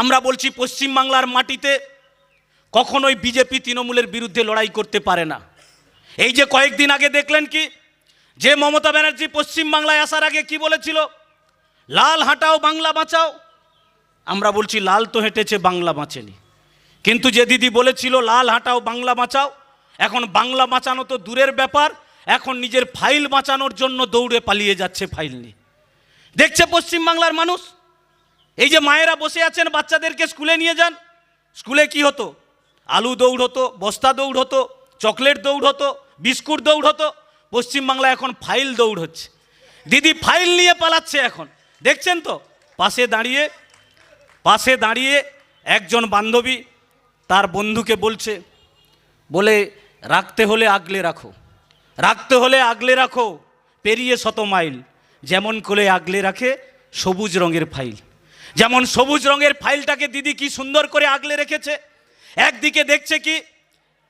আমরা বলছি পশ্চিমবাংলার মাটিতে কখনোই বিজেপি তৃণমূলের বিরুদ্ধে লড়াই করতে পারে না। এই যে কয়েকদিন আগে দেখলেন কি, যে মমতা ব্যানার্জি পশ্চিমবাংলায় আসার আগে কি বলেছিল? লাল হাঁটাও বাংলা বাঁচাও। আমরা বলছি লাল তো হেঁটেছে, বাংলা বাঁচেনি। কিন্তু যে দিদি বলেছিল লাল হাঁটাও বাংলা বাঁচাও, এখন বাংলা বাঁচানো তো দূরের ব্যাপার, এখন নিজের ফাইল বাঁচানোর জন্য দৌড়ে পালিয়ে যাচ্ছে ফাইল নিয়ে। দেখছে পশ্চিমবাংলার মানুষ? এই যে মায়েরা বসে আছেন, বাচ্চাদেরকে স্কুলে নিয়ে যান। স্কুলে কি হতো? আলু দৌড় হতো, বস্তা দৌড় হতো, চকলেট দৌড় হতো, বিস্কুট দৌড় হতো। পশ্চিমবাংলায় এখন ফাইল দৌড় হচ্ছে। দিদি ফাইল নিয়ে পালাচ্ছে এখন। দেখছেন তো? পাশে দাঁড়িয়ে পাশে দাঁড়িয়ে একজন বান্ধবী তার বন্ধুকে বলছে, বলে, রাখতে হলে আগলে রাখো। রাখতে হলে আগলে রাখো। পেরিয়ে শত মাইল। যেমন করে আগলে রাখে, সবুজ রঙের ফাইল। যেমন সবুজ রঙের ফাইলটাকে দিদি কি সুন্দর করে আগলে রেখেছে। একদিকে দেখছে কি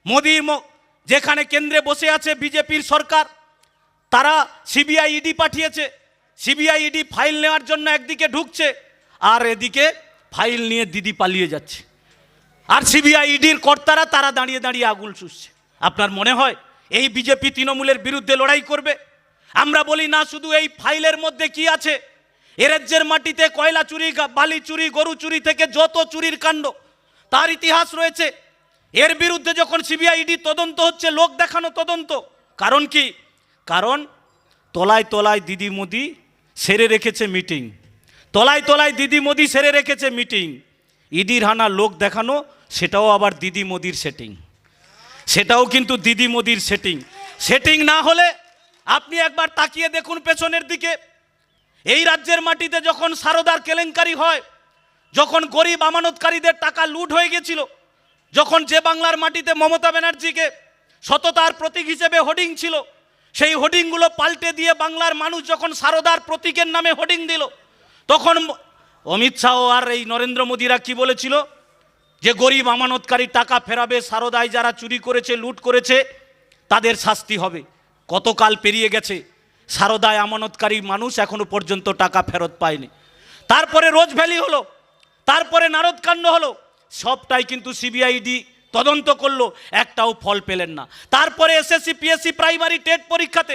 মোদির ম- যেখানে কেন্দ্রে বসে আছে বিজেপির সরকার, তারা সিবিআই ইডি পাঠিয়েছে। সিবিআই ইডি ফাইল নেওয়ার জন্য একদিকে ঢুকছে, আর এদিকে ফাইল নিয়ে দিদি পালিয়ে যাচ্ছে। আর সিবিআই ইডির কর্তারা তারা দাঁড়িয়ে দাঁড়িয়ে আগুল চুষছে। আপনার মনে হয় এই বিজেপি তৃণমূলের বিরুদ্ধে লড়াই করবে? আমরা বলি, না, শুধু এই ফাইলের মধ্যে কি আছে? এ রাজ্যের মাটিতে কয়লা চুরি বালি চুরি, গরু চুরি থেকে যত চুরির কাণ্ড, তার ইতিহাস রয়েছে। এর বিরুদ্ধে যখন সিবিআই ইডি তদন্ত হচ্ছে, লোক দেখানো তদন্ত। কারণ কি? কারণ তলায় তলায় দিদি মোদি সেরে রেখেছে মিটিং। তলায় তলায় দিদি মোদি সেরে রেখেছে মিটিং। ইডির হানা লোক দেখানো, সেটাও আবার দিদি মোদির সেটিং সেটাও কিন্তু দিদি মোদির সেটিং সেটিং না হলে আপনি একবার তাকিয়ে দেখুন পেছনের দিকে। এই রাজ্যের মাটিতে যখন সারদার কেলেঙ্কারি হয়, যখন গরিব আমানতকারীদের টাকা লুট হয়ে গেছিল, যখন যে বাংলার মাটিতে মমতা ব্যানার্জিকে সততার প্রতীক হিসেবে হোর্ডিং ছিল, সেই হোর্ডিংগুলো পাল্টে দিয়ে বাংলার মানুষ যখন সারদার প্রতীকের নামে হোর্ডিং দিল, তখন অমিত শাহ আর এই নরেন্দ্র মোদীরা কি বলেছিল? যে গরিব আমানতকারী টাকা ফেরাবে, সারদায় যারা চুরি করেছে, লুট করেছে, তাদের শাস্তি হবে। কতকাল পেরিয়ে গেছে সারদায় আমানতকারী মানুষ এখনও পর্যন্ত টাকা ফেরত পায়নি। তারপরে রোজ ভ্যালি হলো, তারপরে নারদকাণ্ড হলো, সবটাই কিন্তু সিবিআইডি তদন্ত করল, একটাও ফল পেলেন না। তারপরে এসএসসি পিএসসি প্রাইমারি টেট পরীক্ষাতে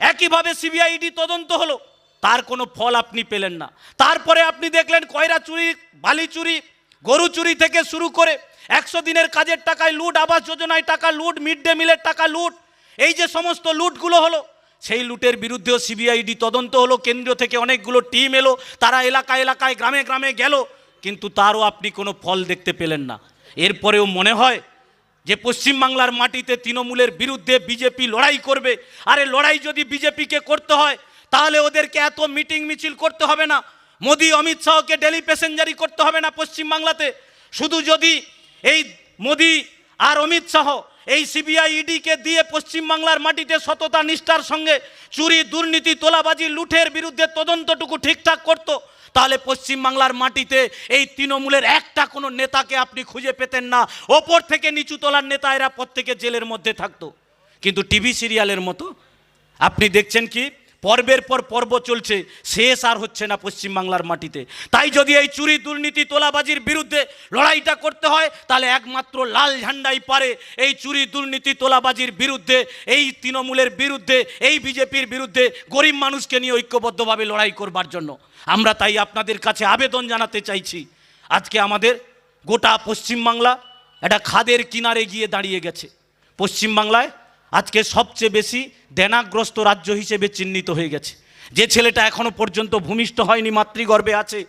একইভাবে সিবিআইডি তদন্ত হলো, তার কোনো ফল আপনি পেলেন না। তারপরে আপনি দেখলেন কয়রা চুরি, বালি চুরি, গরু চুরি থেকে শুরু করে একশো দিনের কাজের টাকায় লুট, আবাস যোজনায় টাকা লুট, মিড ডে মিলের টাকা লুট, এই যে সমস্ত লুটগুলো হলো সেই লুটের বিরুদ্ধেও সিবিআইডি তদন্ত হলো কেন্দ্র থেকে অনেকগুলো টিম এলো, তারা এলাকা এলাকায়, গ্রামে গ্রামে গেল, কিন্তু তারও আপনি কোনো ফল দেখতে পেলেন না। এরপরেও মনে হয় যে পশ্চিমবাংলার মাটিতে তৃণমূলের বিরুদ্ধে বিজেপি লড়াই করবে। আরে লড়াই যদি বিজেপিকে করতে হয়, তাহলে ওদেরকে এত মিটিং মিছিল করতে হবে না। মোদি, অমিত শাহকে ডেলি প্যাসেঞ্জারি করতে হবে না পশ্চিমবাংলাতে শুধু যদি এই মোদি আর অমিত শাহ, এই সিবিআই ইডিকে দিয়ে পশ্চিমবাংলার মাটিতে সততা, নিষ্ঠার সঙ্গে চুরি, দুর্নীতি, তোলাবাজি, লুঠের বিরুদ্ধে তদন্তটুকু ঠিকঠাক করতো, তাহলে পশ্চিমবাংলার মাটিতে এই তৃণমূলের একটা কোনো নেতাকে আপনি খুঁজে পেতেন না। ওপর থেকে নিচু তলার নেতা এরা প্রত্যেকে জেলের মধ্যে থাকতো। কিন্তু টিভি সিরিয়ালের মতো, আপনি দেখছেন কি? পর্বের পর পর্ব চলছে, শেষ আর হচ্ছে না পশ্চিমবাংলার মাটিতে। তাই যদি এই চুরি দুর্নীতি তোলাবাজির বিরুদ্ধে লড়াইটা করতে হয়, তাহলে একমাত্র লাল ঝান্ডাই পারে এই চুরি দুর্নীতি তোলাবাজির বিরুদ্ধে, এই তৃণমূলের বিরুদ্ধে, এই বিজেপির বিরুদ্ধে গরিব মানুষকে নিয়ে ঐক্যবদ্ধভাবে লড়াই করবার জন্য। আমরা তাই আপনাদের কাছে আবেদন জানাতে চাইছি, আজকে আমাদের গোটা পশ্চিমবাংলা একটা খাদের কিনারে গিয়ে দাঁড়িয়ে গেছে। পশ্চিমবাংলায় আজকে সবচেয়ে বেশি দেনাগ্রস্ত রাজ্য হিসেবে চিহ্নিত হয়ে গেছে। যে ছেলেটা এখনও পর্যন্ত ভূমিষ্ঠ হয়নি, মাতৃগর্ভে আছে,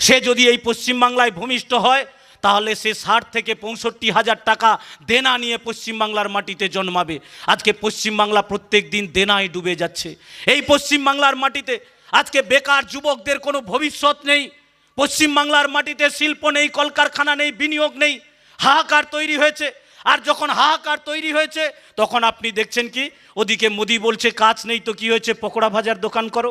সে যদি এই পশ্চিমবাংলায় ভূমিষ্ঠ হয়, তাহলে সে ষাট থেকে পঁয়ষট্টি হাজার টাকা দেনা নিয়ে পশ্চিমবাংলার মাটিতে জন্মাবে। আজকে পশ্চিমবাংলা প্রত্যেক দিন দেনায় ডুবে যাচ্ছে। এই পশ্চিমবাংলার মাটিতে আজকে বেকার যুবকদের কোনো ভবিষ্যৎ নেই। পশ্চিমবাংলার মাটিতে শিল্প নেই, কলকারখানা নেই, বিনিয়োগ নেই। হাহাকার তৈরি হয়েছে। আর যখন হাহাকার তৈরি হয়েছে, তখন আপনি দেখছেন কি? ওদিকে মোদি বলছে কাজ নেই তো কি হয়েছে? পকোড়া ভাজার দোকান করো।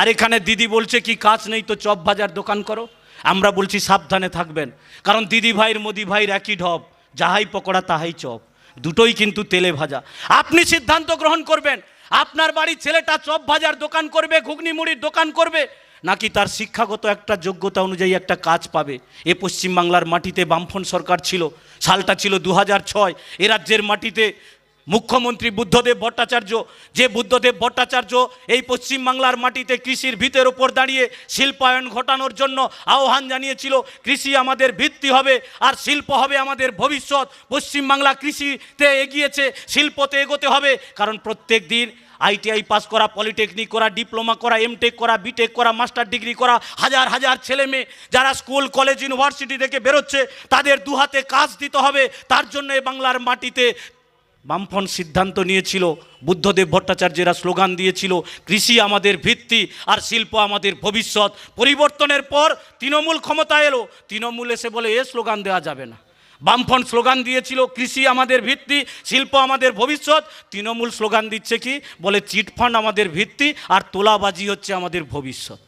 আর এখানে দিদি বলছে কি কাজ নেই তো চপ ভাজার দোকান করো। আমরা বলছি, সাবধানে থাকবেন। কারণ দিদি ভাইয়ের, মোদি ভাইয়ের একই ঢব, যাহাই পকোড়া তাহাই চপ, দুটোই কিন্তু তেলে ভাজা। আপনি সিদ্ধান্ত গ্রহণ করবেন। আপনার বাড়ির ছেলেটা চপ ভাজার দোকান করবে, ঘুগনি মুড়ির দোকান করবে নাকি তার শিক্ষাগত একটা যোগ্যতা অনুযায়ী একটা কাজ পাবে? এ পশ্চিমবাংলার মাটিতে বামফ্রন্ট সরকার ছিল, সালটা ছিল দু ছয়। এ রাজ্যের মাটিতে মুখ্যমন্ত্রী বুদ্ধদেব ভট্টাচার্য, যে বুদ্ধদেব ভট্টাচার্য এই পশ্চিমবাংলার মাটিতে কৃষির ভিতের ওপর দাঁড়িয়ে শিল্পায়ন ঘটানোর জন্য আহ্বান জানিয়েছিল, কৃষি আমাদের ভিত্তি হবে আর শিল্প হবে আমাদের ভবিষ্যৎ। পশ্চিমবাংলা কৃষিতে এগিয়েছে, শিল্পতে এগোতে হবে, কারণ প্রত্যেক দিন আইটিআই পাস করা পলিটেকনিক করা ডিপ্লোমা করা এমটেক করা বিটেক করা মাস্টার ডিগ্রি করা, হাজার হাজার ছেলে মেয়ে যারা স্কুল কলেজ ইউনিভার্সিটি থেকে বেরোচ্ছে, তাদের দুহাতে কাজ দিতে হবে। তার জন্য বাংলার মাটিতে বামফন সিদ্ধান্ত নিয়েছিল, বুদ্ধদেব ভট্টাচার্যেরা স্লোগান দিয়েছিল, কৃষি আমাদের ভিত্তি আর শিল্প আমাদের ভবিষ্যৎ। পরিবর্তনের পর তৃণমূল ক্ষমতা এলো, তৃণমূল এসে বলে, এ স্লোগান দেওয়া যাবে না। বামফ্রন্ট স্লোগান দিয়েছিল, কৃষি আমাদের ভিত্তি, শিল্প আমাদের ভবিষ্যৎ। তৃণমূল স্লোগান দিচ্ছে কি? বলে চিটফান্ড আমাদের ভিত্তি আর তোলাবাজি হচ্ছে আমাদের ভবিষ্যৎ।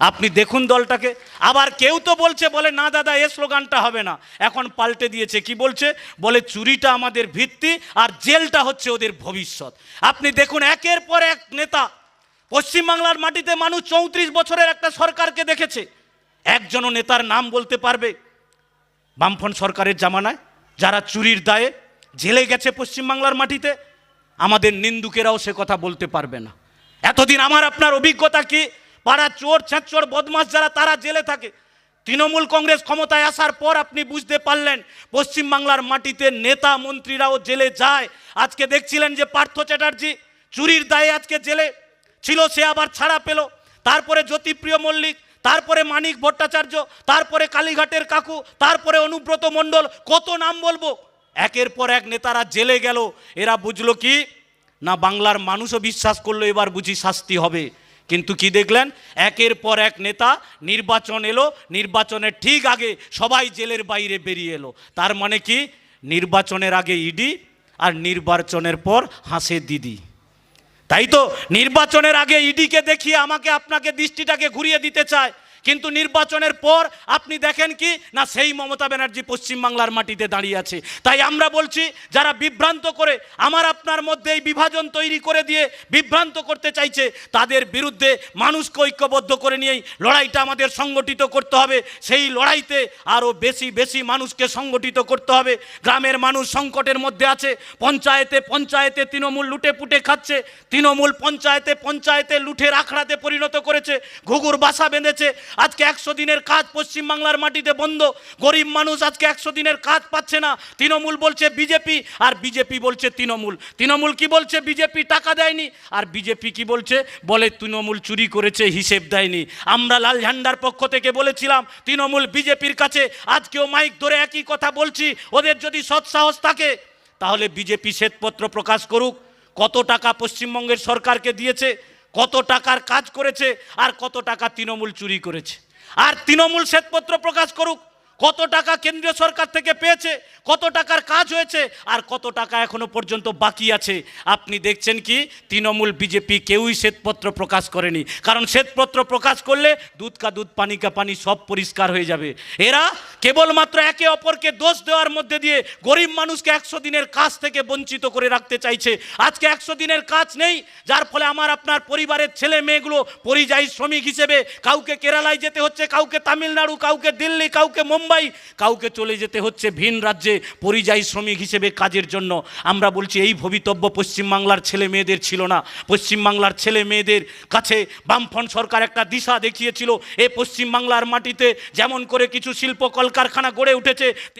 আপনি দেখুন দলটাকে। আবার কেউ তো বলছে, বলে, না দাদা, এ স্লোগানটা হবে না। এখন পাল্টে দিয়েছে, কি বলছে? বলে, চুরিটা আমাদের ভিত্তি আর জেলটা হচ্ছে ওদের ভবিষ্যৎ। আপনি দেখুন, একের পর এক নেতা, পশ্চিমবাংলার মাটিতে মানুষ চৌত্রিশ বছরের একটা সরকারকে দেখেছে। একজনও নেতার নাম বলতে পারবে? বামফ্রন্ট সরকারের জামানায়, যারা চুরির দায়ে জেলে গেছে পশ্চিমবাংলার মাটিতে, আমাদের নিন্দুকেরাও সে কথা বলতে পারবে না। এতদিন আমার আপনার অভিজ্ঞতা কি? পাড়া চোর ছ্যাঁচোর বদমাস যারা, তারা জেলে থাকে। তৃণমূল কংগ্রেস ক্ষমতায় আসার পর আপনি বুঝতে পারলেন, পশ্চিমবাংলার মাটিতে নেতা মন্ত্রীরাও জেলে যায়। আজকে দেখছিলেন যে পার্থ চ্যাটার্জি চুরির দায়ে আজকে জেলে ছিল, সে আবার ছাড়া পেল। তারপরে জ্যোতিপ্রিয় মল্লিক তারপরে মানিক ভট্টাচার্য, তারপরে কালীঘাটের কাকু, তারপরে অনুব্রত মণ্ডল, কত নাম বলব? একের পর এক নেতারা জেলে গেল। এরা বুঝলো কি? না, বাংলার মানুষও বিশ্বাস করল, এবার বুঝি শাস্তি হবে। কিন্তু কি দেখলেন? একের পর এক নেতা নির্বাচন এলো, নির্বাচনের ঠিক আগে সবাই জেলের বাইরে বেরিয়ে এলো। তার মানে কি? নির্বাচনের আগে ইডি আর নির্বাচনের পর হাসে দিদি। তাই তো নির্বাচনের আগে ইডিকে দেখিয়ে আমাকে আপনাকে দৃষ্টিটাকে ঘুরিয়ে দিতে চায়। কিন্তু নির্বাচনের পর আপনি দেখেন কি? না, সেই মমতা ব্যানার্জি পশ্চিমবাংলার মাটিতে দাঁড়িয়ে আছে। তাই আমরা বলছি, যারা বিভ্রান্ত করে, আমার আপনার মধ্যে এই বিভাজন তৈরি করে দিয়ে বিভ্রান্ত করতে চাইছে, তাদের বিরুদ্ধে মানুষকে ঐক্যবদ্ধ করে নিয়েই লড়াইটা আমাদের সংগঠিত করতে হবে। সেই লড়াইতে আরও বেশি বেশি মানুষকে সংগঠিত করতে হবে। গ্রামের মানুষ সংকটের মধ্যে আছে, পঞ্চায়েতে পঞ্চায়েতে তৃণমূল লুটে পুটে খাচ্ছে, তৃণমূল পঞ্চায়েতে পঞ্চায়েতে লুঠের আখড়াতে পরিণত করেছে, ঘুঘুর বাসা বেঁধেছে আজকে একশো দিনের কাজ পশ্চিমবাংলার মাটিতে বন্ধ। গরিব মানুষ আজকে একশো দিনের কাজ পাচ্ছে না। তৃণমূল বলছে বিজেপি আর বিজেপি বলছে তৃণমূল। তৃণমূল কি বলছে? বিজেপি টাকা দেয়নি। আর বিজেপি কি বলছে? বলে তৃণমূল চুরি করেছে, হিসেব দেয়নি। আমরা লাল ঝান্ডার পক্ষ থেকে বলেছিলাম, তৃণমূল বিজেপির কাছে আজকেও মাইক ধরে একই কথা বলছি, ওদের যদি সৎসাহস থাকে, তাহলে বিজেপি শ্বেতপত্র প্রকাশ করুক। কত টাকা পশ্চিমবঙ্গের সরকারকে দিয়েছে? কত টাকার কাজ করেছে আর কত টাকা তৃণমূল চুরি করেছে। আর তৃণমূল শ্বেতপত্র প্রকাশ করুক কত টাকা কেন্দ্রীয় সরকার থেকে পেয়েছে, কত টাকার কাজ হয়েছে, আর কত টাকা এখনও পর্যন্ত বাকি আছে। আপনি দেখছেন কি, তৃণমূল বিজেপি কেউই শ্বেতপত্র প্রকাশ করেনি। কারণ শ্বেতপত্র প্রকাশ করলে দুধ কা দুধ, পানি কা পানি সব পরিষ্কার হয়ে যাবে। এরা কেবলমাত্র একে অপরকে দোষ দেওয়ার মধ্যে দিয়ে গরিব মানুষকে একশো দিনের কাজ থেকে বঞ্চিত করে রাখতে চাইছে। আজকে একশো দিনের কাজ নেই, যার ফলে আমার আপনার পরিবারের ছেলে মেয়েগুলো পরিযায়ী শ্রমিক হিসেবে কাউকে কেরালায় যেতে হচ্ছে, কাউকে তামিলনাড়ু, কাউকে দিল্লি, কাউকে মুম্বাই, কাউকে চলে যেতে হচ্ছে ভিন রাজ্যে পরিযায়ী শ্রমিক হিসেবে কাজের জন্য। আমরা বলছি, এই ভবিতব্য পশ্চিমবাংলার ছেলে মেয়েদের ছিল না। পশ্চিমবাংলার ছেলে মেয়েদের কাছে বামফ্রন্ট সরকার একটা দিশা দেখিয়েছিল। এ পশ্চিমবাংলার মাটিতে যেমন করে কিছু শিল্প কলকারখানা গড়ে উঠেছে